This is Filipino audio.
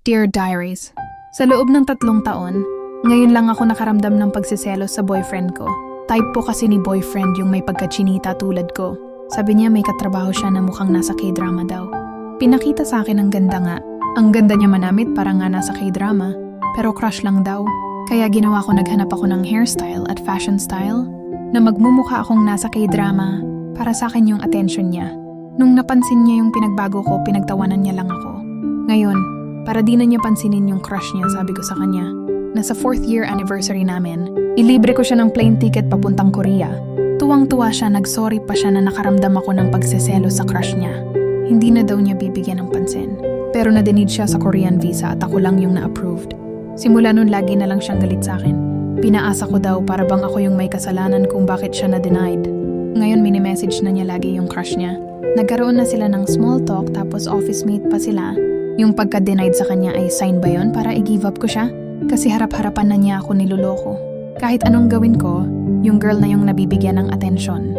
Dear Diaries, sa loob ng tatlong taon, ngayon lang ako nakaramdam ng pagsiselos sa boyfriend ko. Type po kasi ni boyfriend yung may pagkachinita tulad ko. Sabi niya may katrabaho siya na mukhang nasa k-drama daw. Pinakita sa akin ang ganda nga. Ang ganda niya manamit para nga nasa k-drama. Pero crush lang daw. Kaya ginawa ko naghanap ako ng hairstyle at fashion style na magmumukha akong nasa k-drama para sa akin yung attention niya. Nung napansin niya yung pinagbago ko, pinagtawanan niya lang ako. Ngayon, para di na niya pansinin yung crush niya, sabi ko sa kanya, nasa fourth year anniversary namin, ilibre ko siya ng plane ticket papuntang Korea. Tuwang-tuwa siya, nagsorry pa siya na nakaramdam ako ng pagseselo sa crush niya. Hindi na daw niya bibigyan ng pansin. Pero na-denid siya sa Korean visa at ako lang yung na-approved. Simula nun lagi na lang siyang galit sa akin. Pinaasa ko daw para bang ako yung may kasalanan kung bakit siya na-denied. Ngayon mini-message na niya lagi yung crush niya. Nagkaroon na sila ng small talk tapos office mate pa sila. Yung pagka-denied sa kanya ay sign ba yon para i-give up ko siya? Kasi harap-harapan na niya ako niloloko. Kahit anong gawin ko, yung girl na yung nabibigyan ng atensyon.